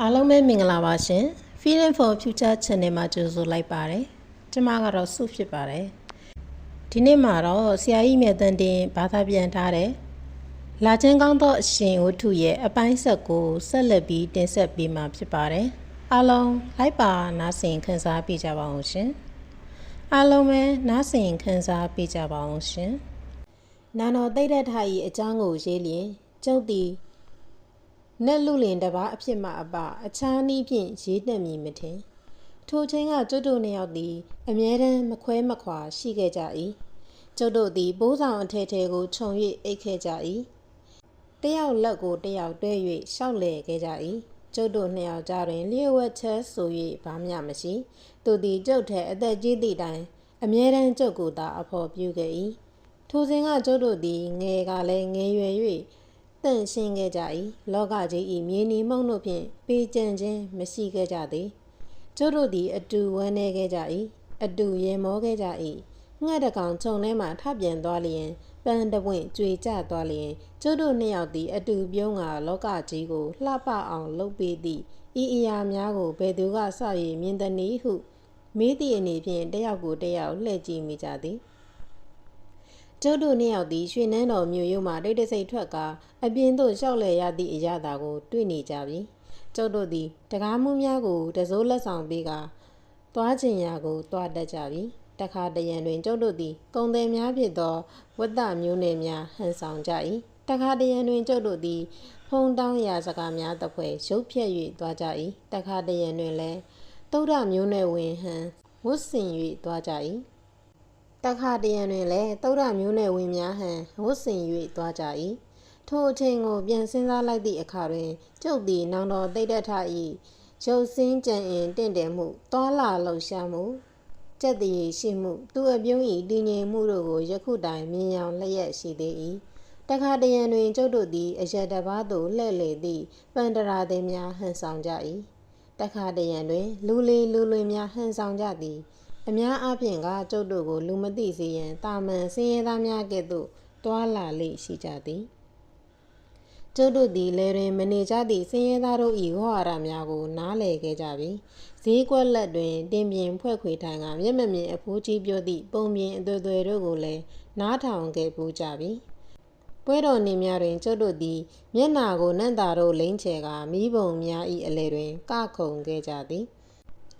အားလုံးပဲမင်္ဂလာပါရှင် Feeling for Future Channel မှာကြိုဆိုလိုက်ပါတယ်ကျမကတော့စုဖြစ်ပါတယ်ဒီနေ့မှာတော့ဆရာကြီးမြတ်တန်တင်ဘာသာပြန်ထားတဲ့လာချင်းကောင်းသောအရှင်ဝတ္ထုရဲ့အပိုင်းဆက်ကိုဆက်လက်ပြီးတင်ဆက်ပေးမှာဖြစ်ပါတယ်အားလုံးလိုက်ပါနားဆင်ခံစားပေးကြပါအောင်ရှင်အားလုံးပဲနားဆင်ခံစားပေးကြပါအောင်ရှင်နာတော်သိတဲ့ထာဤအကြောင်းကိုရေးလျင်ကျုပ်သည် နက်လူလင်တပားအဖြစ်မှအပအခြားနည်းဖြင့်ရေးတတ်မည်မထင်ထိုချင်းကကျွတ်တို့နှစ်ယောက်သည်အမြဲတမ်းမခွဲမခွာရှိခဲ့ကြ၏ကျွတ်တို့သည်ဘိုးဆောင်အထည်ထည်ကိုခြုံ၍အိတ်ခဲ့ကြ၏တယောက်လက်ကိုတယောက်တွဲ၍ရှောက်လေခဲ့ကြ၏ကျုပ်တို့နှစ်ယောက်ကြားတွင်လျှို့ဝှက်ချက်ဆို၍ဘာမျှမရှိသူသည်ကျုပ်ထဲအသက်ကြီးသည့်တိုင်အမြဲတမ်းကျုပ်ကိုသာအဖော်ပြုခဲ့၏ထိုစဉ်ကကျုပ်တို့သည်ငယ်ကလည်းငယ်ရွယ်၍ တန့်ရှင်းခဲ့ကြ၏လောကကြီး၏မြေနီမှုန့်တို့ဖြင့်ပေးကြံခြင်းမရှိခဲ့ကြသည်ကျုပ်တို့သည်အတူဝမ်းနေခဲ့ကြ၏အတူရေမောခဲ့ကြ၏ငှက်တကောင်ခြုံထဲမှထပြန်သွားလျင်ပန်းတပွင့်ကြွေကျသွားလျင်ကျုပ်တို့နှစ်ယောက်သည်အတူပြုံးကလောကကြီးကိုလှပအောင်လုပ်ပေးသည့်ဤအရာများကိုဘယ်သူကစ၍မြင်သည်နည်းဟုမေးသည့်အနေဖြင့်တယောက်ကိုတယောက်လှည့်ကြည့်မိကြသည် ကျုပ်တို့နှစ်ယောက်သည်ရွှေနန်းတော်မြို့ရိုးမှတိတ်တဆိတ်ထွက်ကာအပြင်သို့လျှောက်လည်ရသည့်အရာသာကိုတွေ့နေကြပြီကျုပ်တို့သည်တကားမှုများကိုတစိုးလက်ဆောင်ပေးကာသွားခြင်းရာကိုတွားတတ်ကြပြီတခါတရံတွင်ကျုပ်တို့သည်ကုံတယ်များဖြစ်သောဝတ္တမျိုးနယ်များဟန်ဆောင်ကြ၏တခါတရံတွင်ကျုပ်တို့သည်ဖုံတောင်းရာစကားများတစ်ဖွဲရုပ်ဖြက်၍သွားကြ၏တခါတရံတွင်လည်းသုဒ္ဓမျိုးနယ်ဝင်ဟန်ဝတ်ဆင်၍သွားကြ၏ တခါတရံတွင်လည်းသုဒ္ဓမျိုးနယ်ဝင်များဟန်ဝတ်ဆင်၍သွားကြ၏ထိုအချိန်ကိုပြန်စဉ်းစားလိုက်သည့်အခါတွင်ကျုပ်သည်နောင်တော်တိတ်တက်ထ၏ရုပ်စင်းကြံအင်တင့်တယ်မှုသွာလာလှုပ်ရှားမှုကြက်တည်ရှိမှု သူအပြုံး၏တည်ငြိမ်မှုတို့ကိုယခုတိုင်မြင်ရောင်လျက်ရှိသေး၏တခါတရံတွင်ကျုပ်တို့သည်အရတဘာသို့လှဲ့လေသည့်ပန္တရာသည်များဟန်ဆောင်ကြ၏တခါတရံတွင် လူလီလူလွင်များဟန်ဆောင်ကြသည် အများအားဖြင့်ကကျုပ်တို့ကိုလူမသိစေရန်တာမန်စင်းရဲသားများကဲ့သို့တွာလာလေရှိကြသည်ကျုပ်တို့သည်လေတွင်မနေကြသည့်စင်းရဲသားတို့၏ဝါရများကို နားလည်ခဲ့ကြပြီဈေးကွက်လက်တွင်တင်ပြင်းဖွဲ့ခွေထိုင်ကမျက်မမြင်အဖိုးကြီးပြောသည့်ပုံပြင်အသွယ်သွယ်တို့ကိုလည်းနားထောင်ခဲ့ပူးကြပြီပွဲတော်နေများတွင်ကျုပ်တို့သည် မျက်နာကိုနန့်တာတို့လိမ့်ချေကမိဘုံများ၏အလဲတွင်ကခုန်ခဲ့ကြသည်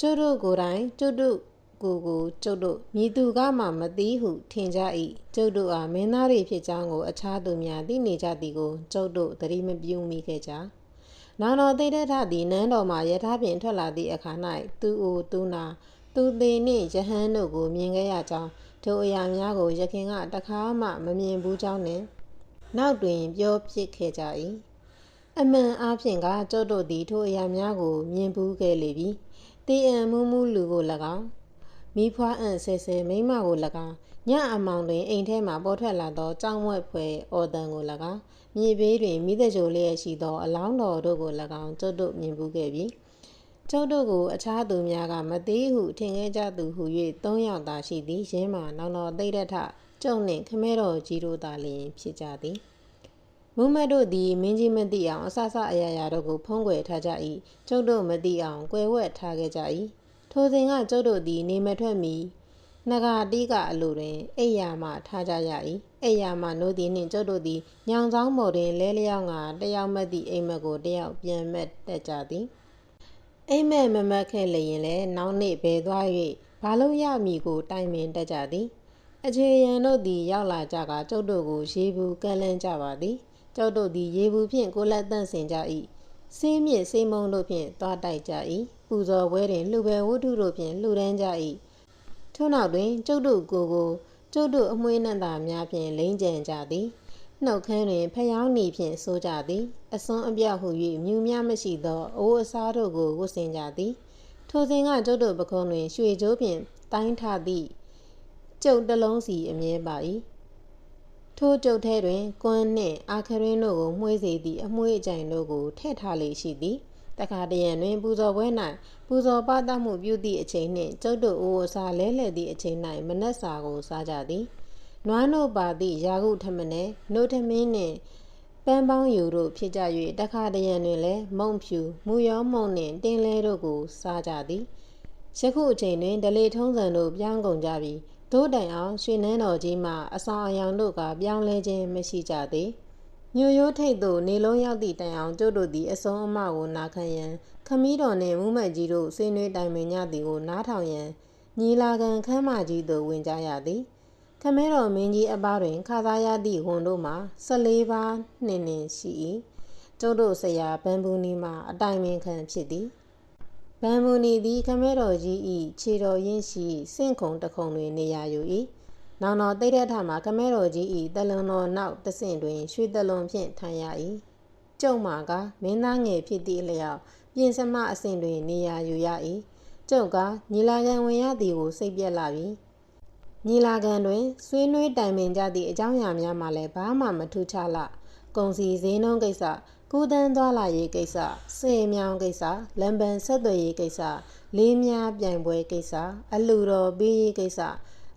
ကျုပ်တို့ကိုယ်တိုင်ကျုပ်တို့ ကိုကိုကျုပ်တို့မြည်သူကမှမသိဟုထင်ကြ၏ကျုပ်တို့အားမင်းသားတွေဖြစ်ကြောင်းကိုအခြားသူများသိနေကြသည်ကိုကျုပ်တို့သတိမပြုမိခဲ့ကြနောင်တော်သိတဲ့ထသည်နန်းတော်မှယထာပင်ထွက်လာသည့်အခါ၌သူအိုသူနာသူသေးနှင့်ယဟန်တို့ကိုမြင်ခဲ့ရကြောင်းထိုအရာများကိုယခင်ကတခါမှမမြင်ဘူးကြောင်းနှင့်နောက်တွင်ပြောဖြစ်ခဲ့ကြ၏အမှန်အားဖြင့်ကကျုပ်တို့သည်ထိုအရာများကိုမြင်ဘူးခဲ့လေပြီတေအံမူးမူးလူကို၎င်း မိဖွားအံ့ဆဲဆဲမိမကို၎င်းညအမောင်တွင်အိမ်ထဲမှပေါ်ထွက်လာသောကြောင်ဝက်ဖွယ်အော်တန်ကို၎င်းမြေဘေးတွင်မိသကြိုလျက်ရှိသောအလောင်းတော်တို့ကို၎င်းကျုပ်တို့မြင်ဘူးခဲ့ပြီကျုပ်တို့ကိုအခြားသူများကမသေးဟုထင်ခဲ့ကြသူဟု၍သုံးယောက်သာရှိသည်ရင်းမှာနောင်တော်သိတဲ့ထကျုံနှင့်ခမဲတော်ကြီးတို့သာလျှင်ဖြစ်ကြသည်မုမတ်တို့သည်မင်းကြီးမသိအောင်အဆဆအရာရာတို့ကိုဖုံးကွယ်ထားကြ၏ကျုပ်တို့မသိအောင်ကွယ်ဝက်ထားခဲ့ကြ၏ ထိုစဉ်ကကျုပ်တို့သည် နေမထွက်မီနဂါတိကအလိုတွင်အိယာမှထားကြရ၏အိယာမှနိုးသည်နှင့်ကျုပ်တို့သည်ညောင်ဆောင်ပေါ်တွင်လဲလျောင်းကတယောက်မက်သည့်အိမ်မက်ကိုတယောက်ပြန်မက်တက်ကြသည်အိမ်မက်မမက်ခဲ့လျင်လည်းနောက်နေ့ဘဲသွား၍ဘာလို့ရမည်ကိုတိုင်ပင်တက်ကြသည်အခြေရန်တို့သည်ရောက်လာကြကကျုပ်တို့ကိုရေဘူးကန့်လန့်ကြပါသည် ကျုပ်တို့သည်ရေဘူးဖြင့်ကိုလက်တန့်စင်ကြ၏ စင်းမြင့်စိမုံတို့ဖြင့်သွားတိုက်ကြ၏ပူဇော်ပွဲတွင်လှူပဲဝတ္ထုတို့ဖြင့်လှူဒန်းကြ၏ထို့နောက်တွင်ကျုပ်တို့ကိုကိုကျုပ်တို့အမွှေးနှံ့သာများဖြင့်လိမ့်ကြံကြသည်နှုတ်ခမ်းတွင်ဖျောင်းနေဖြင့်ဆိုကြသည်အစွန်းအပြောက်ဟု၍မြူများမရှိသောအိုးအစားတို့ကိုဝတ်ဆင်ကြသည် ထိုစဉ်ကကျုပ်တို့ပခုံးတွင်ရွှေကြိုးဖြင့်တိုင်းထသည့်ကျုပ်တစ်လုံးစီအမြဲပါ၏ ထိုကျုပ်ထဲတွင်ကွန်းနှင့်အာခရင်းတို့ကိုမှွေးစေသည့်အမွှေးအကြိုင်တို့ကိုထည့်ထားလေရှိသည်တခါတရံတွင်ပူဇော်ပွဲ၌ပူဇော်ပသမှုပြုသည့်အချိန်နှင့်ကျုပ်တို့အိုးအစာလဲလှယ်သည့်အချိန်၌မနက်စာကိုစားကြသည်နွားနို့ပါသည့်ယာကုထမနဲနို့ထမင်းနှင့်ပန်းပေါင်းယူတို့ဖြစ်ကြ၍တခါတရံတွင်လည်းမုံဖြူမူရောမုံနှင့်တင်းလဲတို့ကိုစားကြသည်ယခုအချိန်တွင်ဒလေထုံးစံတို့ပြောင်းကုန်ကြပြီး သို့တိုင်အောင်ရွှေနန်းတော်ကြီးမှအဆောင်အယောင်တို့ကပြောင်းလဲခြင်းမရှိကြသေးညိုရိုးထိတ်သို့နေလုံးရောက်သည့်တိုင်အောင်ကျုပ်တို့သည်အစုံအမကိုနာခံရန်ခမည်းတော်နှင့်မူးမတ်ကြီးတို့ဆွေးနွေးတိုင်ပင်ကြသည်ကိုနားထောင်ရန်ညီလာခံခမ်းမကြီးသို့ဝင်ကြရသည်ခမဲတော်မင်းကြီးအပားတွင်ခါသားရသည့်ဝန်တို့မှာ14ပါးနှင့်နှင့်ရှိ၏ကျုပ်တို့ဆရာဘန်ဘူးနီမှအတိုင်ပင်ခံဖြစ်သည် ဘန်ဘူးနီသည်ခမဲတော်ကြီး၏ခြေတော်ရင်းရှိစင့်ခုံတစ်ခုံတွင်နေရာယူ၏နောင်တော်တိတ်တဲ့ထမှာခမဲတော်ကြီး၏တလွန်တော်နောက်တဆင့်တွင်ရွှေတလွန်ဖြင့်ထိုင်ရ၏ကျုံမာကမင်းသားငယ်ဖြစ်သည့်အလျောက်ပြင်စမအဆင့်တွင်နေရာယူရ၏ကျုပ်ကညီလာခံဝင်ရသည်ကိုစိတ်ပြက်လာပြီညီလာခံတွင်ဆွေးနွေးတိုင်ပင်ကြသည့်အကြောင်းအရာများမှလည်းဘာမှမထူးခြားလှကုံစီဈေးနှုန်းကိစ္စ ကူးတန်းသွားလာရေးကိစ္စစေမြောင်ကိစ္စလမ်ပန်ဆက်သွယ်ရေးကိစ္စလေးများပြိုင်ပွဲကိစ္စအလူတော်ပေးရေးကိစ္စ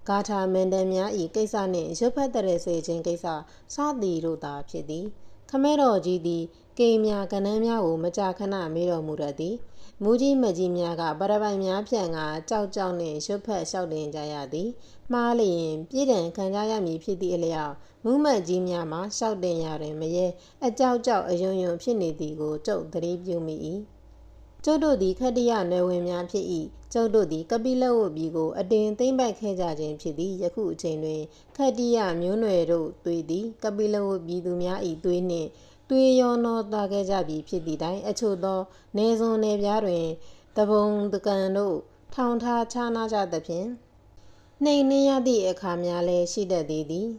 ဂါထာမန်တန်များဤကိစ္စနှင့်ရွတ်ဖတ်တဲ့စေခြင်းကိစ္စစသည်တို့သာဖြစ်သည် ခမဲတော်ကြီးသည်ကိမ်များကနန်းများကိုမကြာခဏမေးတော်မူရသည် မူကြီးမကြီးများကပရပိုင်များဖြန့်ကကြောက်ကြောက်နှင့်ရွတ်ဖတ်လျှောက်တင်ကြရသည်မှားလျင်ပြည်တံခံကြရမည်ဖြစ်သည့်အလျောက်မူးမတ်ကြီးများမှလျှောက်တင်ရတွင်မရဲအကြောက်ကြောက်အယုံယုံဖြစ်နေသည်ကိုကျုပ်သတိပြုမိ၏ကျုပ်တို့သည်ခတ္တရနယ်ဝင်များဖြစ်၏ကျုပ်တို့သည်ကပိလဝတ်ပြည်ကိုအတင်သိမ့်ပိုက်ခဲ့ကြခြင်းဖြစ်သည်ယခုအချိန်တွင်ခတ္တရမျိုးနွယ်တို့သွေးသည်ကပိလဝတ်ပြည်သူများ၏သွေးနှင့် သွေးရောနှောသားခဲ့ကြပြီဖြစ်သည့်တိုင်အချို့သောနေစွန်နေပြားတွင်တပုံတကန်တို့ထောင်ထားခြားနာကြသဖြင့်နှိမ်နှင်းရသည့်အခါများလည်းရှိတတ်သေးသည်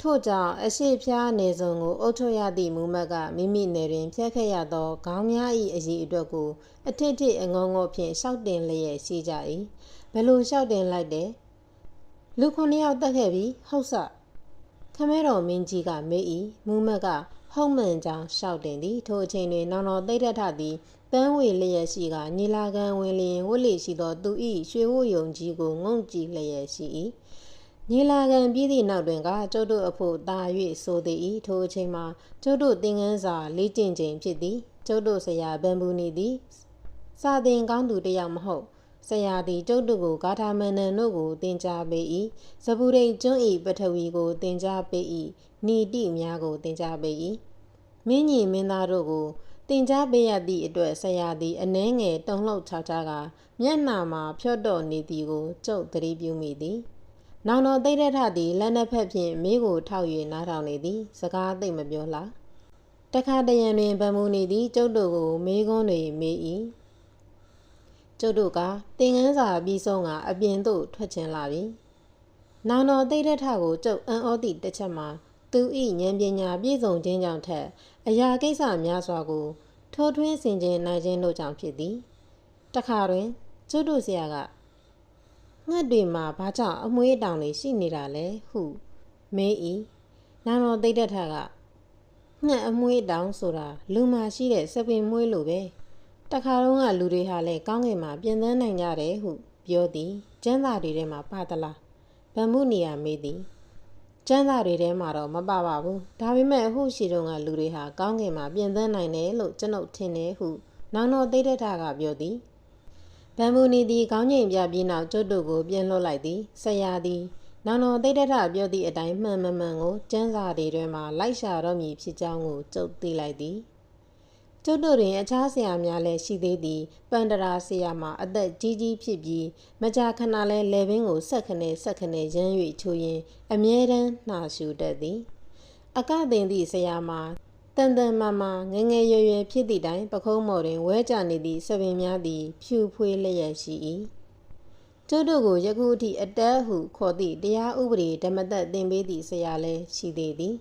ထို့ကြောင့်အရှိဖျားနေစုံကိုအုပ်ချုပ်ရသည့်မူမတ်ကမိမိနယ်တွင်ဖျက်ခဲ့ရသောခေါင်းများ၏အရေးအတွက်ကိုအထစ်ထစ်အငုံငုံဖြင့်ရှောက်တင်လျက်ရှိကြ၏ဘယ်လိုရှောက်တင်လိုက်တယ်လူခုနှစ်ယောက်တက်ခဲ့ပြီဟုတ်စခမဲတော်မင်းကြီးကမေး၏မူမတ်က ဟုတ်မှန်ကြောင်းရှောက်တင်သည်ထိုအချိန်တွင်နောင်တော်သိတ္တထသည်တန်းဝေလျက်ရှိကညီလာခံဝင်လျင်ဝတ်လေရှိသောသူ၏ရွှေဝယုံကြီးကိုငုံကြည့်လျက်ရှိ၏ညီလာခံပြီးသည့်နောက်တွင်ကကျုပ်တို့အဖို့တာ၍ဆိုသည်၏ထိုအချိန်မှာကျုပ်တို့သင်ခန်းစာလေ့ကျင့်ချိန်ဖြစ်သည်ကျုပ်တို့ဆရာဗန်ဘူးနီသည်စာသင်ကောင်းသူတစ်ယောက်မဟုတ် ဆရာသည်ကျုပ်တို့ကိုဂါထာမန္တန်တို့ကိုသင်ကြားပေး၏ဇပူရိတ်ကျွန်း၏ပထဝီကိုသင်ကြားပေး၏နီတိများကိုသင်ကြားပေး၏မင်းကြီးမင်းသားတို့ကိုတင် जा ပေးရသည့်အတွက်ဆရာသည်အနှဲငယ်တုံလှုပ်ခြားခြားကမျက်နှာမှာဖြော့တော့နေသည်ကိုကျုပ်သတိပြုမိသည်။နောင်တော်သိတဲ့ထသည်လက်နှစ်ဖက်ဖြင့်မိကိုထောက်၍နားထောင်နေသည် စကားသိမ့်မပြောလား။တခါတရံတွင်ဗမူနေသည်ကျုပ်တို့ကိုမေးခွန်းတွေမေး၏။ ကျုပ်တို့ကသင်ငန်းစာပြီးဆုံးကအပြင်သို့ထွက်ချင်လာပြီ။နောင်တော်သိတဲ့ထကိုကျုပ်အံ့ဩသည့်တစ်ချက်မှာသူ၏ဉာဏ်ပညာပြည့်စုံခြင်းကြောင့်ထက်အရာကိစ္စများစွာကိုထိုးထွင်းဆင်ခြင်နိုင်ခြင်းတို့ကြောင့်ဖြစ်သည်တခါတွင်ကျွတ်တို့ဆရာကငှက်တွေမှာဘာကြောင့်အမွှေးတောင်တွေရှိနေတာလဲဟုမေး၏နာတော်သိတဲ့ထကငှက်အမွှေးတောင်ဆိုတာလူမှာရှိတဲ့စပင်မွှေးလိုပဲ တခါတော့ကလူတွေဟာလည်းကောင်းကင်မှာပြင်သန်းနိုင်ကြတယ်ဟုပြောသည်ကျမ်းစာတွေထဲမှာပါသလားဗမ္မုနီယာမေးသည်ကျန်းစာတွေထဲမှာတော့မပါပါဘူးဒါပေမဲ့အခုရှိတုန်းကလူတွေဟာကောင်းကင်မှာပြင်သန်းနိုင်တယ်လို့ကျွန်ုပ်ထင်တယ်ဟုနောင်တော်သိတဲ့တာကပြောသည်ဗန်ဘူနီသည်ခေါင်းငိမ်ပြပြီးနောက်ကျွတ်တို့ကိုပြန်လွှတ်လိုက်သည်ဆရာသည်နောင်တော်သိတဲ့တာပြောသည့်အတိုင်းမှန်မှန်မှန်ကိုကျန်းစာတွေထဲမှာလိုက်ရှာတော့မည်ဖြစ်ကြောင်းကိုကျုပ်သိလိုက်သည် ကျုပ်တို့တွင်အခြားဆရာများလည်းရှိသေးသည်ပန္ဒရာဆရာမှာအသက်ကြီးကြီးဖြစ်ပြီးမကြာခဏလဲလေပင်ကိုဆက်ခနဲ့ဆက်ခနဲ့ရမ်း၍ချိုးရင်အမြဲတမ်းနှာရှူတတ်သည် အကသင်သည့်ဆရာမှာတန်တန်မာမာငငယ်ရွယ်ရွယ်ဖြစ်သည့်တိုင်ပခုံးမော်တွင်ဝဲကြနေသည့်ဆပင်များသည် ဖြူဖွေးလျက်ရှိ၏ကျုပ်တို့ကိုယခုအထိအတဲဟုခေါ်သည့်တရားဥပဒေဓမ္မသက်သင်ပေးသည့်ဆရာလည်းရှိသေးသည်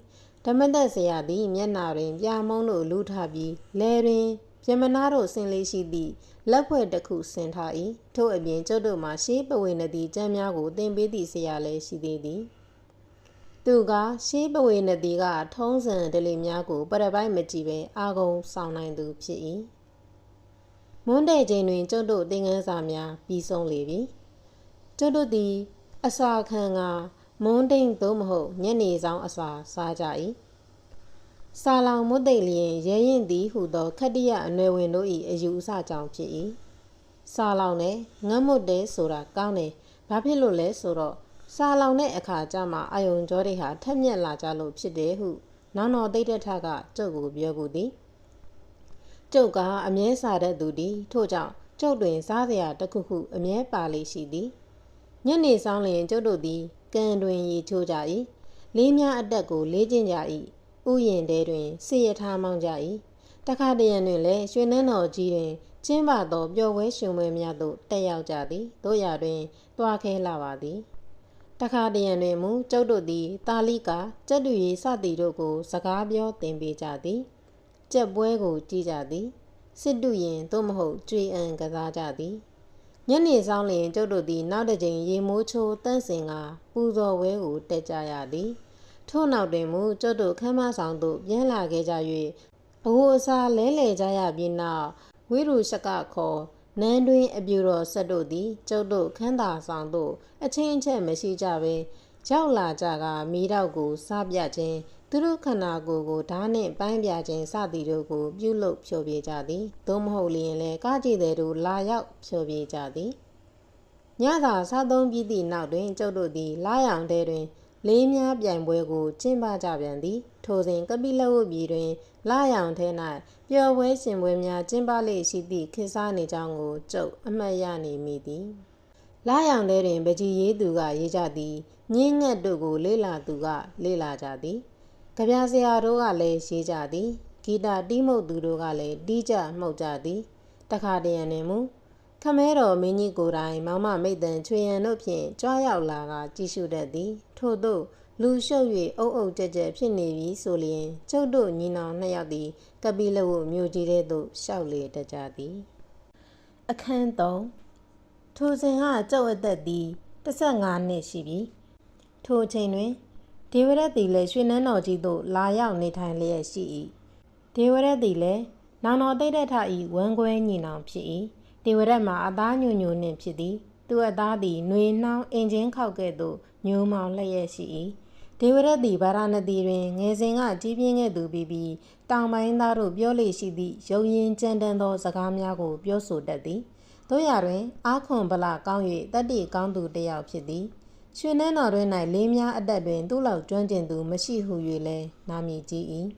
ဓမ္မသက်ဆရာသည်မျက်နာတွင်ပြာမုံတို့လူထပြီးလဲတွင်ပြမနာတို့ဆင်လေးရှိသည့်လက်ဖွဲ့တစ်ခုဆင်ထား၏ထို့အပြင်ကျုပ်တို့မှာရှေးပဝေနတိကျမ်းများကိုသင်ပေးသည့်ဆရာလည်းရှိသေးသည်သူကရှေးပဝေနတိကထုံးစံဒလိများကိုပရပိုက်မကြည့်ပဲအာဂုံဆောင်နိုင်သူဖြစ်၏မွန်းတဲ့ချိန်တွင်ကျုပ်တို့သင်ခန်းစာများပြီးဆုံးလေပြီကျုပ်တို့သည်အစာခံက မွန်းတိန်သို့မဟုတ်ညနေဆောင်အစာစားကြ၏စာလောင်မွတ်သိပ်လျင်ရဲရင်သည်ဟုသောခတ္တိယအနွယ်ဝင်တို့၏အယူအဆကြောင့်ဖြစ်၏စာလောင်နဲ့ငတ်မွတ်တယ်ဆိုတာကောင်းတယ်ဘာဖြစ်လို့လဲဆိုတော့စာလောင်တဲ့အခါကျမှအယုံကြောတွေဟာထက်မြက်လာကြလို့ဖြစ်တယ်ဟုနောင်တော်သိတ္တထကကျုပ်ကိုပြောဘူးသည်ကျုပ်ကအမြဲစားတတ်သူသည်ထို့ကြောင့်ကျုပ်တွင်စားစရာတစ်ခုခုအမြဲပါလေရှိသည်ညနေဆောင်လျင်ကျုပ်တို့သည် ကံတွင်ရေချိုးကြ၏လေးများအတက်ကိုလေးကျင့်ကြ၏ဥယျင်တဲတွင်စေရထားမောင်းကြ၏တခါတရံတွင်လည်းရွှေနှန်းတော်ကြီးတွင်ကျင်းပသောပျော်ပွဲရှင်ပွဲများသို့တက်ရောက်ကြသည်တို့ရတွင်တွားခဲလာပါသည်တခါတရံတွင်မူကျုပ်တို့သည်တာလိကာကျက်တူရီစသည်တို့ကို စကားပြောသင်ပေးကြသည်ကျက်ပွဲကိုကြည့်ကြသည်စစ်တုရင်သို့မဟုတ်ကြွေအံကစားကြသည် ညနေဆောင်လျင်ကျုပ်တို့သည် နောက်တစ်ကြိမ်ရေမိုးချိုးတန့်စင်ကပူဇော်ဝဲကိုတက်ကြရသည်ထို့နောက်တွင်မူကျုပ်တို့ခမ်းမဆောင်သို့ပြန်လာခဲ့ကြ၍အဝအစားလဲလှယ်ကြရပြီးနောက်ဝိရုရှကခေါ်နန်းတွင်အပြူတော်ဆက်တို့သည်ကျုပ်တို့ခန်းသာဆောင်သို့အချင်းအချက်မရှိကြဘဲရောက်လာကြကမီးတော့ကိုစားပြခြင်း သူတို့ခန္ဓာကိုယ်ကိုဓာနှင့်ပိုင်းပြခြင်းစသည်တို့ကို ပြုလုပ်ဖြောပြကြသည်သို့မဟုတ်လျင်လည်းကားကြည့်တဲ့တို့လာရောက်ဖြောပြကြသည်ညသာစားသုံးပြီးသည့်နောက်တွင်ကျုပ်တို့သည်လာရောင်တဲတွင် လေးများပြိုင်ပွဲကိုကျင်းပကြပြန်သည် ထိုစဉ်ကပိလဝုပြည်တွင်လာရောင်ထဲ၌ပျော်ပွဲရှင်ပွဲများကျင်းပလေရှိသည့်ခေတ်စားနေကြောင်းကိုကျုပ်အမှတ်ရနေမိသည်လာရောင်ထဲတွင်ပကြီးရေးသူကရေးကြသည်ညင်းငှက်တို့ကို လေးလာသူကလေးလာကြသည် ကြပြဆရာတို့ကလည်းရေးကြသည်ဂီတတီးမှုတ်သူတို့ကလည်းတီးကြမှုတ်ကြသည်တခါတရံတွင်မူခမဲတော်မင်းကြီးကိုယ်တိုင်မောင်မမိတ်တန်ချွေရန်တို့ဖြင့်ကြွားရောက်လာကကြည့်ရှုတတ်သည်ထို့သောလူရှုပ်၍အုပ်အုပ်ကြက်ကြက်ဖြစ်နေပြီဆိုလျင်ကျုပ်တို့ညီနောင်နှစ်ယောက်သည်ကပိလဝမြို့ကြီးထဲသို့ရှောက်လေတကြသည်အခန်း3ထိုစဉ်ကကျုပ်အသက်သည်15နှစ်ရှိပြီထိုအချိန်တွင် ဒေဝရတ်သည်လည်းရွှေနန်းတော်ကြီးသို့လာရောက်နေထိုင်လျက်ရှိ၏ဒေဝရတ်သည်လည်းနောင်တော်တိတ်တထဤဝမ်းကွဲညီနောင်ဖြစ်၏ဒေဝရတ်မှာအသားညိုညိုနှင့်ဖြစ်သည်သူအသားသည်နှွေနှောင်းအင်ချင်းခောက်ကဲ့သို့ညိုမောင်လျက်ရှိ၏ဒေဝရတ်သည်ဗာရာဏသီတွင်ငယ်စဉ်ကကြီးပြင်းခဲ့သူပြီးပြီးတောင်ပိုင်းသားတို့ပြောလေရှိသည့်ရုံရင်ကြမ်းတမ်းသောစကားများကို ပြောဆိုတတ်သည်တို့ရတွင် အာခွန်ဗလကောင်း၍တတ္တိကောင်းသူတစ်ယောက်ဖြစ်သည် ရွှေနှန်းတော်တွင်၌လေးများအတက်တွင်သူ့လောက်ကျွမ်းကျင်သူမရှိဟု၍လည်းနာမည်ကြီး၏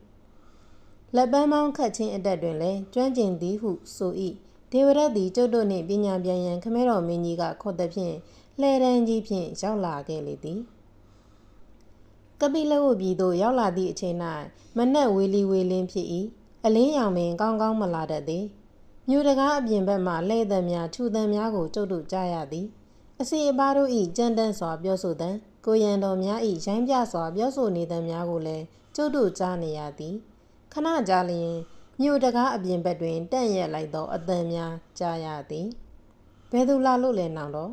လက်ပန်းမောင်းခတ်ခြင်းအတက်တွင်လည်းကျွမ်းကျင်သည်ဟုဆို၏ဒေဝရတ်သည်ကျုပ်တို့နှင့်ပညာပြန်ရန်ခမဲတော်မင်းကြီးကခေါ်သည်ဖြင့်လှဲတန်းကြီးဖြင့်ရောက်လာခဲ့လေသည်ကပိလဝပြည်သို့ရောက်လာသည့်အချိန်၌မနက်ဝေလီဝေလင်းဖြစ်၏အလင်းရောင်ပင်ကောင်းကောင်းမလာတတ်သည်မြို့တကားအပြင်ဘက်မှလှဲ့သည်များထူသည်များကိုကျုပ်တို့ကြားရသည် အစီအပါတို့၏ကြမ်းတမ်းစွာပြောဆိုသံကိုရန်တော်များ၏ရိုင်းပြစွာပြောဆိုနေသံများကိုလည်းကျုပ်တို့ကြားနေရသည်ခဏကြာလျင်မြို့တကားအပြင်ဘက်တွင်တန့်ရက်လိုက်သောအသံများကြားရသည်ဘယ်သူလာလို့လဲနောင်တော့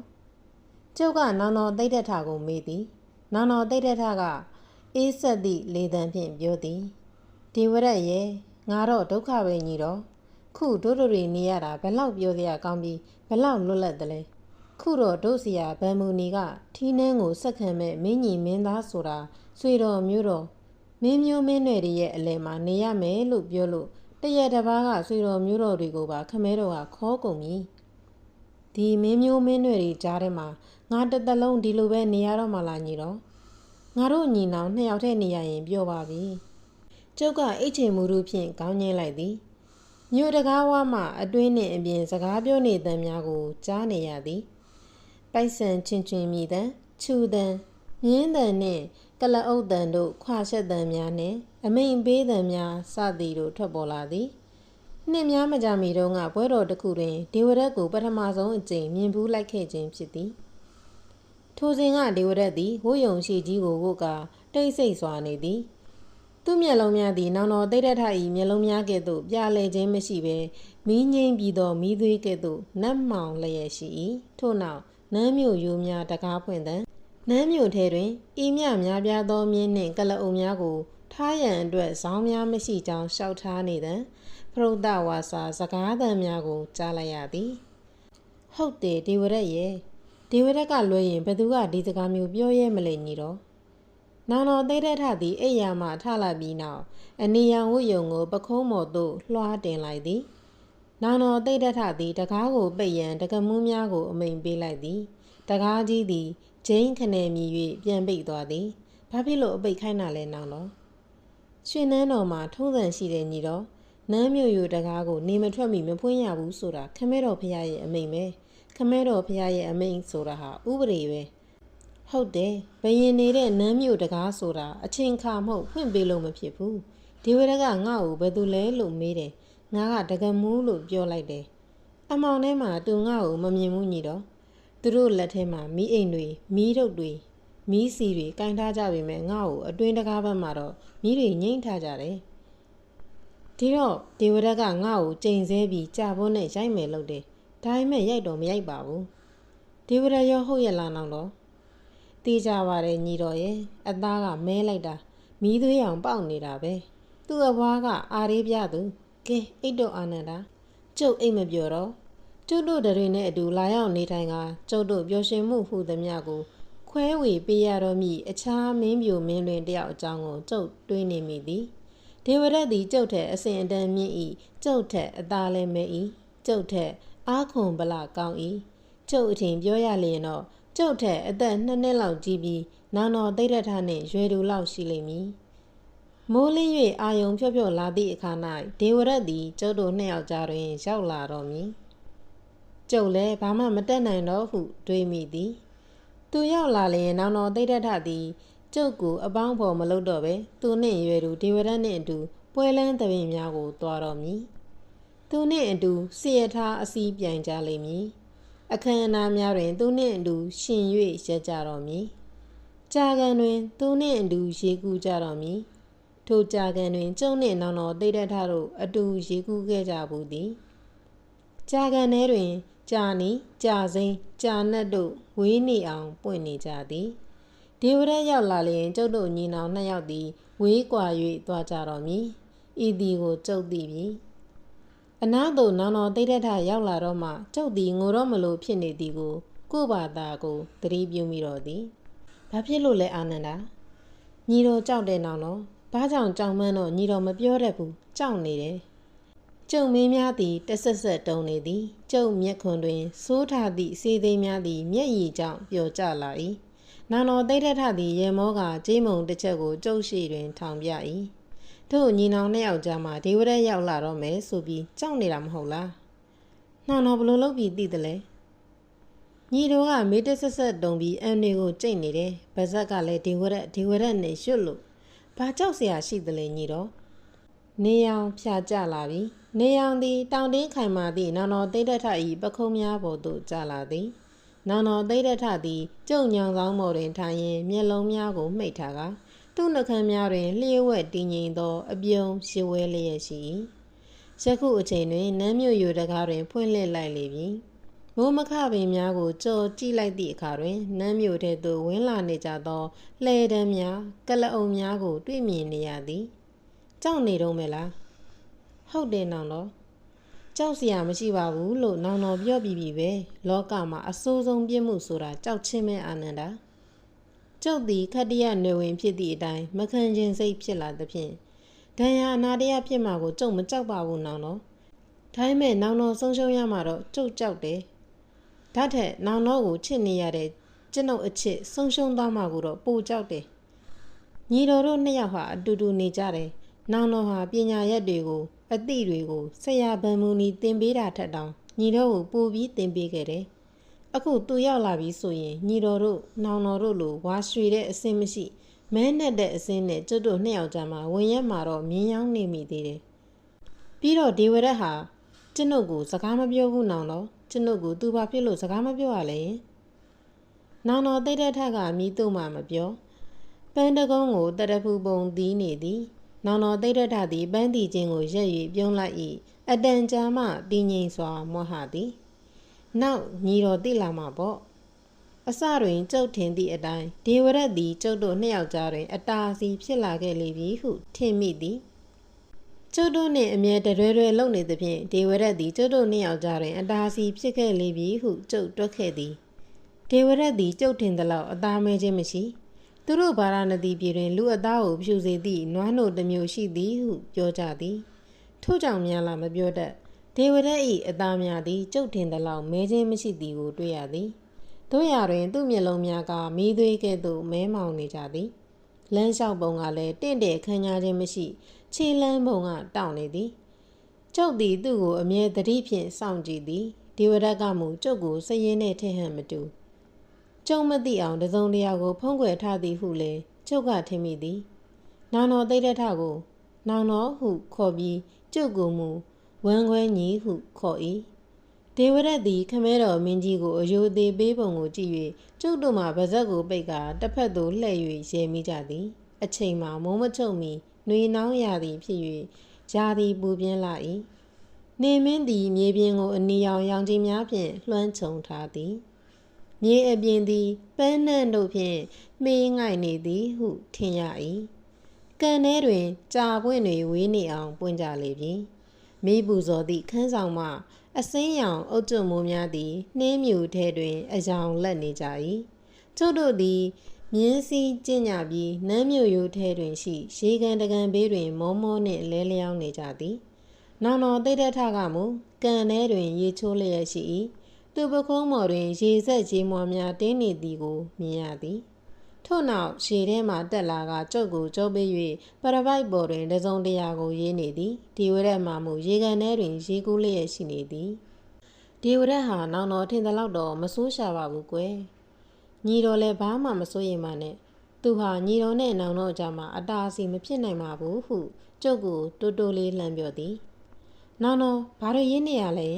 ကျုပ်ကနောင်တော်သိတဲ့ထကိုမေးသည်နောင်တော်သိတဲ့ထကအေးဆက်သည့်လေတံဖြင့်ပြောသည်ဒီဝရက်ရဲ့ငါတော့ဒုက္ခပဲညီတော့ခုတို့တို့တွေနေရတာဘယ်လောက်ပြောစရာကောင်းပြီးဘယ်လောက်လွတ်လပ်တယ်လဲ ခုတော့ဒုစရာဗန်မူနီကထီးနှန်းကိုစက်ခံမဲ့မင်းကြီးမင်းသားဆိုတာဆွေတော်မျိုးတော်မင်းမျိုးမင်းနွယ်တွေရဲ့အလဲမှာနေရမယ်လို့ပြောလို့တရက်တစ်ပါးကဆွေတော်မျိုးတော်တွေကိုပါခမဲတော်ကခေါ်ကုန်ပြီဒီမင်းမျိုးမင်းနွယ်တွေကြားထဲမှာငါတစ်သက်လုံးဒီလိုပဲနေရတော့မှလားညီတော်ငါတို့ညီနောင်နှစ်ယောက်တည်းနေရရင်ပြောပါပြီကျုပ်ကအိတ်ချင်မူတို့ဖြင့်ခေါင်းငင်းလိုက်သည်မြို့တကားဝါမှအတွင်းနှင့်အပြင်စကားပြောနေသံများကိုကြားနေရသည် ပိုက်ဆန်ချင်းချင်းမြည်တံခြူတံမြင်းတံနှင့်ကလအုပ်တံတို့ခွာချက်တံများနှင့်အမိန်ပေးတံများစသည်တို့ထွက်ပေါ်လာသည်နှစ်များမကြမီတုန်းကပွဲတော်တစ်ခုတွင်ဒေဝရက်ကိုပထမဆုံးအကြိမ်မြင်ဘူးလိုက်ခဲ့ခြင်းဖြစ်သည်ထိုစဉ်ကဒေဝရက်သည်ဟိုးယုံရှိကြီးကိုဝုတ်ကတိတ်ဆိတ်စွာနေသည်သူ့မျက်လုံးများသည်နောင်တော်တိတ်တထ၏မျက်လုံးများကဲ့သို့ပြလဲခြင်းမရှိဘဲမီးငိမ့်ပြီးသောမီးသွေးကဲ့သို့နတ်မောင်လျက်ရှိ၏ထို့နောက် နမ်းမြို့ရိုးများတကားဖွင့်သံနမ်းမြို့ထဲတွင်ဤမြများပြားသောမြင်းနှင့်ကလအုပ်များကိုထားရန်အတွက်ဇောင်းများမရှိကြောင်းရှောက်ထားနေသံဖရုဒ္ဒဝါစာစကားသံများကိုကြားလိုက်ရသည် ဟုတ်တယ်ဒေဝရက်ရဲ့ဒေဝရက်ကလွှဲရင်ဘယ်သူကဒီစကားမျိုးပြောရဲမလဲညီတော့နောင်တော်သိတဲ့ထသည်အိယာမှထလာပြီးနောက်အနီယံဝတ်ယုံကိုပခုံးမော်သို့လွှားတင်လိုက်သည် နောင်တော်သိတဲ့ထသည်တကားကိုပိတ်ရန်တကမူးများကိုအမိန်ပေးလိုက်သည်တကားကြီးသည်ဂျိန်းခနယ်မြည်၍ပြန်ပိတ်သွားသည်ဘာဖြစ်လို့အပိတ်ခိုင်းတာလဲနောင်တော်ရွှေနန်းတော်မှာထုံးစံရှိတဲ့ညီတော်နန်းမြို့ယူတကားကိုနေမထွက်မီမဖွင့်ရဘူးဆိုတာခမဲတော်ဖရားရဲ့အမိန်ပဲခမဲတော်ဖရားရဲ့အမိန်ဆိုတာဟာဥပဒေပဲဟုတ်တယ်ဘယင်နေတဲ့နန်းမြို့တကားဆိုတာအချင်းခါမဟုတ်ဖွင့်ပေးလို့မဖြစ်ဘူးဒီဝရကငါ့ကိုဘယ်သူလဲလို့မေးတယ် ငါကတကမူးလို့ပြောလိုက်တယ်။အမောင်ထဲမှာသူငါ့ကိုမမြင်ဘူးညီတော့သူတို့လက်ထဲမှာမီးအိမ်တွေမီးတုပ်တွေမီးစီတွေကင်ထားကြပေမဲ့ငါ့ကိုအတွင်းတကားဘက်မှာတော့မီးတွေငိမ့်ထားကြတယ်။ဒီတော့ဒေဝရက်ကငါ့ကိုချိန်ဆပြီးကြာဖို့နဲ့ရိုက်မယ်လို့တယ်။ဒါပေမဲ့ရိုက်တော့မရိုက်ပါဘူး။ဒေဝရက်ရောဟုတ်ရဲ့လားနောင်တော့တေးကြပါတယ်ညီတော်ရဲ့အသားကမဲလိုက်တာမီးသွေးအောင်ပေါက်နေတာပဲ။သူ့အဘွားကအာရေးပြသူ ကဲအိတ်တော့အာနန္ဒာကျုပ်အိတ်မပြောတော့ကျုပ်တို့တွေနဲ့အတူလာရောက်နေထိုင်ကကျုပ်တို့ပျော်ရွှင်မှုဟုသမျှကိုခွဲဝေပေးရတော့မည်အခြားမင်းပြိုမင်းလွင်တယောက်အကြောင်းကိုကျုပ်တွေးနေမိသည်ဒေဝရက်သည်ကျုပ်ထက်အစဉ်အတန်းမြင့်၏ကျုပ်ထက်အသားလည်းမဲ၏ကျုပ်ထက်အားခွန်ဗလာကောင်း၏ကျုပ်အထင်ပြောရလျင်တော့ကျုပ်ထက်အသက်နှစ်နှစ်လောက်ကြီးပြီးနောင်တော်တိတ်ရထနှင့်ရွယ်တူလောက်ရှိလိမ့်မည် မိုးလင်း၍အာယုံဖြော့ဖြော့လာသည့်အခါ၌ဒေဝရက်သည်ကျုပ်တို့နှစ်ယောက်ကြားတွင် ရောက်လာတော်မူကျုပ်လည်းဘာမှမတက်နိုင်တော့ဟုတွေးမိသည်သူရောက်လာလျင်နောင်တော်သိတ္တထသည်ကျုပ်ကိုအပေါင်းဖော်မလုပ်တော့ပဲသူနှင့်ရွယ်သူဒေဝရက်နှင့်အတူပွဲလန်းသပင်များကိုတွားတော်မူသူနှင့်အတူစီရထားအစီးပြိုင်ကြလိမ့်မည်အခမ်းအနားများတွင်သူနှင့်အတူရှင်၍ရက်ကြတော်မူကြာကန်တွင် သူနှင့်အတူရေကူးကြတော်မူ ထိုကြာကန်တွင် ကျုံနှင့်နောင်တော်တိတ်တက်ထတို့အတူရေကူးခဲ့ကြဘူးသည်ကြာကန်ထဲတွင် ကြာနီကြာစိမ်းကြာနတ်တို့ဝေးနေအောင်ပွင့်နေကြသည်ဒေဝရက်ရောက်လာလျင်ကျုပ်တို့ညီနောင်နှစ်ယောက်သည်ဝေးကွာ၍သွားကြတော်မူဤသည်ကိုကျုပ်သိပြီအနာသို့နောင်တော်တိတ်တက်ထရောက်လာတော့မှကျုပ်သည်ငိုတော့မလို့ဖြစ်နေသည်ကိုကို့ဘာသာကိုသတိပြုမိတော့သည်ဘာဖြစ်လို့လဲအာနန္ဒာညီတော်ကြောက်တဲ့နောင်တော့ ဘာကြောင့်ကြောင်မန်းတော့ညီတော်မပြောတတ်ဘူးကြောက်နေတယ်ကျုံမင်းများသည်တဆက်ဆက်တုံနေသည်ကျုံမျက်ခွန်တွင်စိုးထသည့်စေသိမ်းများသည်မျက်ရည်ကြောင့်ပျော်ကျလာ၏နောင်တော်သိတဲ့ထသည်ရေမောကကြေးမုံတစ်ချက်ကိုကျုပ်ရှိတွင် ထောင်ပြ၏ထို့ညီနောင်နှစ်ယောက်ကြားမှဒေဝရက်ရောက်လာတော့မယ်ဆိုပြီးကြောက်နေတာမဟုတ်လားနှောင်တော်ဘလို့လုပ်ပြီးသိတယ်လဲညီတော်ကမေးတဆက်ဆက်တုံပြီးအန်နေကိုကြိတ်နေတယ်။ဗဇက်ကလည်းဒီဝရက်ဒီဝရက်နဲ့ရွတ်လို့ ဘာကြောက်စရာရှိသလဲညီတော်နေအောင်ဖြာကြလာပြီနေအောင်သည်တောင်တင်းခိုင်မာသည့်နောင်တော်သိဒ္ဓထ၏ပခုံးများပေါ်သို့ကျလာသည်နောင်တော်သိဒ္ဓထသည်ကြုံညောင်ဆောင်ပေါ်တွင်ထိုင်ရင်းမျက်လုံးများကိုမှိတ်ထားကသူ့နှခမ်းများတွင်လျှို့ဝှက်တည်ငြိမ်သောအပြုံရှဝဲလျက်ရှိ၏ယခုအချိန်တွင်နမ်းမြို့ယူတကားတွင်ဖွင့်လှစ်လိုက်လေပြီ။ မိုးမခပင်များကိုကြော်ကြည့်လိုက်သည့်အခါတွင်နမ်းမြို့ထဲသို့ဝင်လာနေကြသောလှဲတန်းများကလအုံများကို တွေ့မြင်နေရသည်ကြောက်နေတော့မယ်လားဟုတ်တယ်နောင်တော့ကြောက်စရာမရှိပါဘူးလို့နောင်တော်ပြောပြီးပြီပဲလောကမှာအဆိုးဆုံးပြစ်မှုဆိုတာကြောက်ချင်းပဲအာနန္ဒာကျုပ်သည်ခတ္တရနေဝင်ဖြစ်သည့်အတိုင်းမခံခြင်းစိတ်ဖြစ်လာသဖြင့်ဒဏ်ရာအနာတရားဖြစ်မှာကိုကျုပ်မကြောက်ပါဘူးနောင်တော့ဒါပေမဲ့နောင်တော်ဆုံးရှုံးရမှာတော့ကျုပ်ကြောက်တယ် ဓာတ်ထက်နောင်တော့ကိုချစ်နေရတဲ့ကျွန်ုပ်အချစ်ဆုံးရှုံးသွားမှာကိုတော့ပိုကြောက်တယ်။ညီတော်တို့နှစ်ယောက်ဟာအတူတူနေကြတယ်။နောင်တော်ဟာပညာရက်တွေကိုအသည့်တွေကိုဆရာဗန်မူနီသင်ပေးတာထက်တောင်ညီတော်ကိုပိုပြီးသင်ပေးခဲ့တယ်။အခုသူရောက်လာပြီဆိုရင်ညီတော်တို့နောင်တော်တို့လိုဝါရွှေတဲ့အစင်းမရှိမဲနဲ့တဲ့အစင်းနဲ့ကျွတ်တို့နှစ်ယောက်ကြားမှာဝင်ရက်မှာတော့မြင်းယောင်းနေမိသေးတယ်။ပြီးတော့ဒေဝရက်ဟာကျွန်ုပ်ကိုစကားမပြောဘူးနောင်တော့ ကျွန်ုပ်ကိုသူဘာဖြစ်လို့စကားမပြောရလဲယင်နောင်တော်တိတ်တဲ့ထက်ကမိသူ့မှမပြောပန်းတကုံးကိုတရဖူပုံသီးနေသည်နောင်တော်တိတ်တဲ့ထသည်ပန်းတီချင်းကိုရက်၍ပြုံးလိုက်၏အတန်ကြာမှတည်ငြိမ်စွာမောဟသည်နောက်ညီတော်တိလာမှာပေါ့အစတွင်ကျုပ်ထင်သည့်အတိုင်းဒေဝရက်သည်ကျုပ်တို့နှစ်ယောက်ကြားတွင် အတားအဆီးဖြစ်လာခဲ့လေပြီဟုထင်မိသည် ကျုပ်တို့နှင့်အမြဲတရွဲရွဲလုံနေသဖြင့်ဒေဝရက်သည်ကျုပ်တို့နှစ်ယောက်ကြားတွင်အတားအဆီးဖြစ်ခဲ့လေပြီဟုကျုပ်တွက်ခဲ့သည်ဒေဝရက်သည်ကျုပ်ထင်သလောက်အသားမဲခြင်းမရှိသူသူတို့ဗာရာဏသီပြည်တွင်လူအသားကိုဖြူစေသည့်နွားနို့တစ်မျိုးရှိသည်ဟုပြောကြသည်ထို့ကြောင့်များလားမပြောတတ်ဒေဝရက်၏အသားများသည်ကျုပ်ထင်သလောက်မဲခြင်းမရှိသည်ကိုတွေ့ရသည်တို့ရတွင် သူ့မျက်လုံးများကမီးသွေးကဲ့သို့မဲမောင်နေကြသည်လမ်းလျှောက်ပုံကလည်းတင့်တယ်ခမ်းညားခြင်းမရှိ ခြေလမ်းပုံကတောင့်နေသည်ကျုပ်သည်သူ့ကိုအမြဲတတိဖြင့်စောင့်ကြည့်သည်ဒေဝရက်ကမူကျုပ်ကိုစည်ရင်နှင့်ထင်ဟန်မတူကျုံမသိအောင်တစုံတရာကို ဖုံးကွယ်ထားသည်ဟုလည်းကျုပ်ကထင်မိသည်နောင်တော်သိတဲ့ထကိုနောင်တော်ဟုခေါ်ပြီးကျုပ်ကိုမူဝမ်းခွဲညီဟုခေါ်၏ဒေဝရက်သည်ခမဲတော်မင်းကြီးကိုအယိုသေးပေးပုံကိုကြည့်၍ကျုပ်တို့မှဗဇက်ကိုပိတ်ကာတစ်ဖက်သို့လှည့်၍ရဲမိကြသည် အချိန်မှာမိုးမချုပ်မီ နှွေနှောင်းရသည်ဖြစ်၍ဂျာသည်ပူပြင်းလာ၏နေမင်းသည်မြေပြင်ကိုအနီရောင်ရောင်ကြီးများဖြင့်လွှမ်းခြုံထားသည်မြေအပြင်သည်ပန်းနှံ့တို့ဖြင့်မှေးငိုက်နေသည်ဟုထင်ရ၏ကန်ထဲတွင် ကြာပွင့်တွေဝေးနေအောင်ပွင့်ကြလေပြီမိပူဇော်သည့်ခန်းဆောင်မှအစင်းရောင်အုတ်ကျွမိုးများသည်နှင်းမြူထဲတွင် အယောင်လက်နေကြ၏ကျုပ်တို့သည် မြင်းစည်းကျင့်ကြပြီးနမ်းမြို့ရိုးထဲတွင်ရှိရေကန်တကန်ဘေးတွင် မောမောနှင့်လဲလျောင်းနေကြသည်နောင်တော်တိတ်တထကမူကန်ထဲတွင် ရေချိုးလျက်ရှိ၏သူပခုံးမော်တွင် ရေဆက်ရေမော်များတင်းနေသည်ကိုမြင်ရသည်ထို့နောက်ရှည်ထဲမှတက်လာကကျုပ်ကိုကြိုးပေး၍ပရပိုက်ပေါ်တွင်တစုံတရာကိုရေးနေသည်ဒီဝရက်မှမူရေကန်ထဲတွင်ရေကူးလျက်ရှိနေသည်ဒီဝရက်ဟာနောင်တော်ထင်သလောက်တော့မဆိုးရှာပါဘူးကွယ် ညီတော်လည်းဘာမှမစိုးရိမ်ပါနဲ့သူဟာညီတော်နဲ့နောင်တော်ကြမှာအတားအဆီးမဖြစ်နိုင်ပါဘူးဟုကျုပ်ကိုတိုးတိုးလေးလှမ်းပြောသည်နောင်တော်ဘာလို့ရင်းနေရလဲ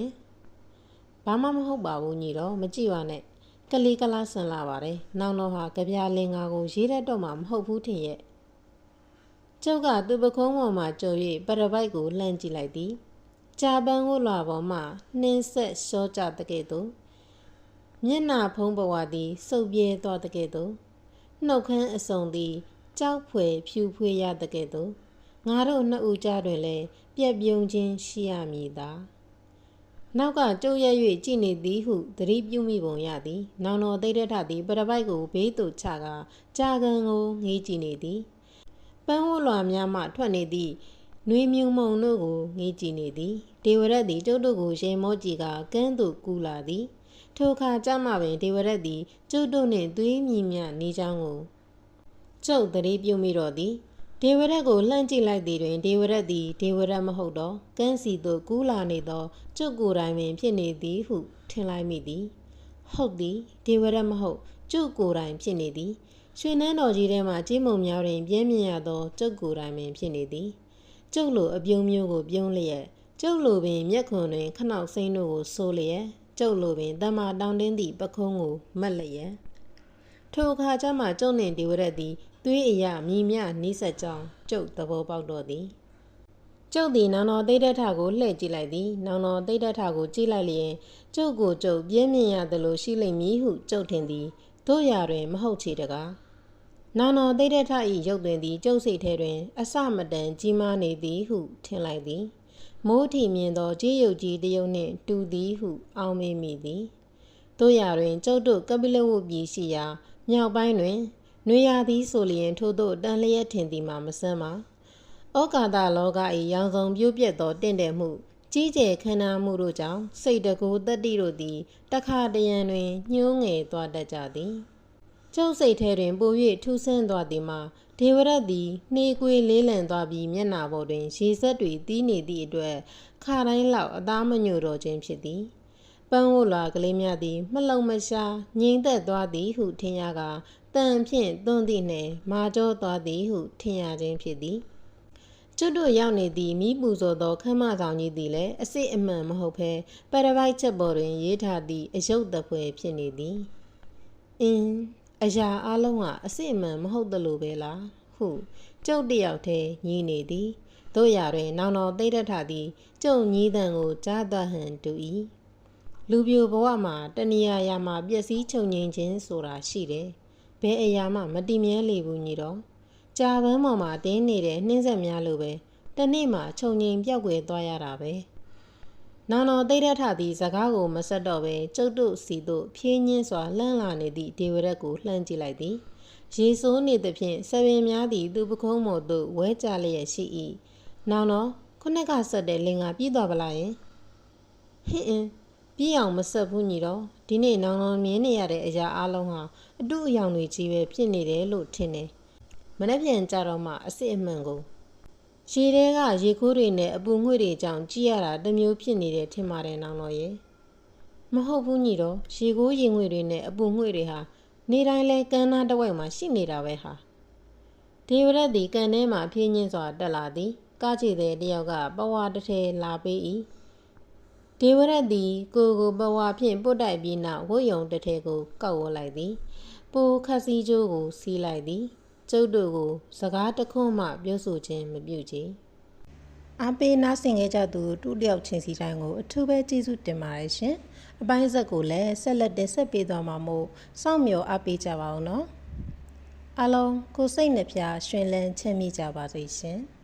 ဘာမှမဟုတ်ပါဘူးညီတော်မကြည့်ပါနဲ့ကလေးကလားဆန်လာပါတယ်။နောင်တော့ဟာကြပြလင်္ကာကိုရေးတတ်တော့မှမဟုတ်ဘူးထင်ရဲ့။ကျုပ်ကသူ့ပခုံးပေါ်မှာကြုံ၍ပရပိုက်ကိုလှမ်းကြည့်လိုက်သည်။ကြာပန်းကိုလွာပေါ်မှနှင်းဆက်ရှော့ကြတဲ့ကဲ့သို့ မျက်နှာဖုံးဘဝသည်စုပ်ပြဲသွားတဲ့ကဲ့သို့နှုတ်ခမ်းအစုံသည်ကြောက်ဖွယ်ဖြူဖွေးရတဲ့ကဲ့သို့ငါတို့နှစ်ဦးကြားတွင်လည်းပြက်ပြုံးခြင်းရှိရမည်သာ။နောက်ကကြုတ်ရက်၍ကြည်နေသည်ဟုသတိပြုမိပုံရသည်။နောင်တော်သိတဲ့ထသည်ပရပိုက်ကိုဘေးသို့ချကာကြာကန်ကိုငေးကြည့်နေသည်။ပန်းဝလွာများမှထွက်နေသည့်နွေမြုံမုံတို့ကိုငေးကြည့်နေသည်။ဒေဝရက်သည်ကျုပ်တို့ကိုရေမောကြည့်ကာကန်းသို့ကူလာသည်။ ထိုအခါကြမှပင်ဒေဝရက်သည်ကျုပ်တို့နှင့်သွေးမြည်မြနေကြောင်းကိုကျုပ်သတိပြုမိတော့သည်။ဒေဝရက်ကိုလှမ်းကြည့်လိုက်သည်တွင်ဒေဝရက်သည်ဒေဝရက်မဟုတ်တော့ကန်းစီသို့ကူးလာနေသောကျုပ်ကိုယ်တိုင်ပင်ဖြစ်နေသည်ဟုထင်လိုက်မိသည်ဟုတ်သည်ဒေဝရက်မဟုတ်ကျုပ်ကိုယ်တိုင်ဖြစ်နေသည်ရွှေနန်းတော်ကြီးထဲမှကြီးမုံများတွင်ပြင်းမြင်ရသောကျုပ်ကိုယ်တိုင်ပင်ဖြစ်နေသည်ကျုပ်လိုအပြုံးမျိုးကိုပြုံးလျက်ကျုပ်လိုပင်မျက်ခွန်တွင်ခနောက်စိမ့်တို့ကိုဆိုးလျက် ကျုပ်လိုပင်တမတောင်းတင်းသည့်ပခုံးကိုမက်လျက်ထိုအခါကျမှကျုံနှင့်ဒေဝရက်သည်သွေးအရာမြည်မြနီးဆက်ကြောင်းကျုပ်သဘောပေါက်တော့သည်ကျုပ်သည်နောင်တော်သိတဲ့ထကိုလှည့်ကြည့်လိုက်သည်နောင်တော်သိတဲ့ထကိုကြည့်လိုက်လျင်ကျုပ်ကိုကျုပ်ပြင်းမြင်ရသလိုရှိလိမ့်မည်ဟုကျုပ်ထင်သည်တို့ရာတွင်မဟုတ်ချေတကားနောင်တော်သိတဲ့ထ၏ရုပ်တွင်သည်ကျုပ်စိတ်ထဲတွင် အစမတန်ကြီးမားနေသည်ဟုထင်လိုက်သည် မိုးထီမြင်သောကြေးရုပ်ကြီးတယုံနှင့်တူသည်ဟု အောင်းမေးမိသည်တို့ရာတွင်ကျုပ်တို့ကပိလဝုပြည်ရှိရာမြောက်ပိုင်းတွင်နွေရာသီဆိုလျင်ထို့သို့တန်လျက်ထင်သည်မှာမဆန်းပါဩကာသလောက၏ရောင်စုံပြိုးပြက်သောတင့်တယ်မှုကြီးကျယ်ခမ်းနားမှုတို့ကြောင့်စိတ်တကူတတိတို့သည်တခါတရံတွင်ညှိုးငယ်သွားတတ်ကြသည်ကျုပ်စိတ်ထဲတွင်ပို၍ထူးဆန်းသွားသည်မှာဒေဝရတ်သည်နှေးကွေးလေးလံသွားပြီးမျက်နာပေါ်တွင်ရေစက်တွေတီးနေသည့်အတွက်ခါတိုင်းလောက်အသားမညိုတော့ခြင်းဖြစ်သည်ပန်းဝလွာကလေးများသည်မလုံမရှားငြိမ်သက်သွားသည်ဟုထင်ရကတန်ဖြင့်သွန်းသည့်နှင့်မာကြောသွားသည်ဟုထင်ရခြင်းဖြစ်သည်ကျွတ်တို့ရောက်နေသည့်မိပူဇော်သောခမ်းမဆောင်ကြီးသည်လည်းအစစ်အမှန်မဟုတ်ဘဲပရပိုက်ချက်ပေါ်တွင်ရေးထားသည့်အယုတ်တပွဲဖြစ်နေသည်အင်း အရာအလုံးကအစစ်အမှန်မဟုတ်သလိုပဲလားဟုကျုပ်တယောက်တည်းညီးနေသည်တို့ရတွင် နောင်တော်သိတတ်ထသည်ကျုံညီးတန်ကိုကြားသဟန်တူ၏လူပြိုဘဝမှာတဏှာရာမှာပျက်စီးချုပ်ငြိမ်ခြင်းဆိုတာရှိတယ်ဘယ်အရာမှမတည်မြဲလေဘူးညီတော်ကြာပန်းပေါ်မှာတင်းနေတဲ့နှင်းဆက်များလိုပဲတနေ့မှခြုံငိမ်ပြောက်ွယ်သွားရတာပဲ နောင်တော်သိတဲ့ထသည်စကားကိုမဆက်တော့ပဲကျုပ်တို့စီတို့ဖြင်းညင်းစွာလှမ်းလာနေသည့်ဒေဝရက်ကိုလှမ်းကြည့်လိုက်သည်ရေဆိုးနေသဖြင့်ဆပင်များသည်သူပခုံးမို့သို့ဝဲကြလျက်ရှိ၏နောင်တော့ခုနကဆက်တဲ့လင်ကပြီးသွားပလားယင်ဟင်းအင်းပြီးအောင်မဆက်ဘူးညီတော့ဒီနေ့နောင်နောင်မြင်နေရတဲ့အရာအလုံးဟာအတုအယောင်တွေကြီးပဲဖြစ်နေတယ်လို့ထင်တယ်မနေ့ပြန်ကြတော့မှအစ်စ်အမှန်ကို ရေထဲကရေခိုးတွေနဲ့အပူငွေ့တွေကြောင့်ကြည့်ရတာတစ်မျိုးဖြစ်နေတယ်ထင်ပါတယ်နောင်တော်ရဲ့မဟုတ်ဘူးညီတော့ရေခိုးရေငွေ့တွေနဲ့အပူငွေ့တွေဟာနေတိုင်းလဲကမ်းနားတစ်ဝိုက်မှာရှိနေတာပဲဟာဒေဝရက်သည်ကန်ထဲမှာဖြင်းချင်းစွာတက်လာသည်ကားချီတဲ့တယောက်ကပဝါတစ်ထဲလာပေး၏ဒေဝရက်သည်ကိုကိုပဝါဖြင့်ပုတ်တိုက်ပြီးနောက်ဝတ်ယုံတစ်ထဲကိုကောက်ဝတ်လိုက်သည်ပိုခက်စီကျိုးကိုစီးလိုက်သည် ကျုပ်တို့ကို စကားတစ်ခွန်းမှ ပြောဆိုခြင်းမပြုကြ။အားပေးနားဆင်ခဲ့ကြသူတူတယောက်ချင်းစီတိုင်းကို အထူးပဲကျေးဇူးတင်ပါတယ်ရှင်။အပိုင်းဆက်ကိုလည်းဆက်လက်တင်ဆက်ပေးသွားမှာမို့စောင့်မျှော်အားပေးကြပါဦးနော်။အားလုံးကိုစိတ်နှပြရှင်လန်းချမ်းမြေ့ကြပါစေရှင်။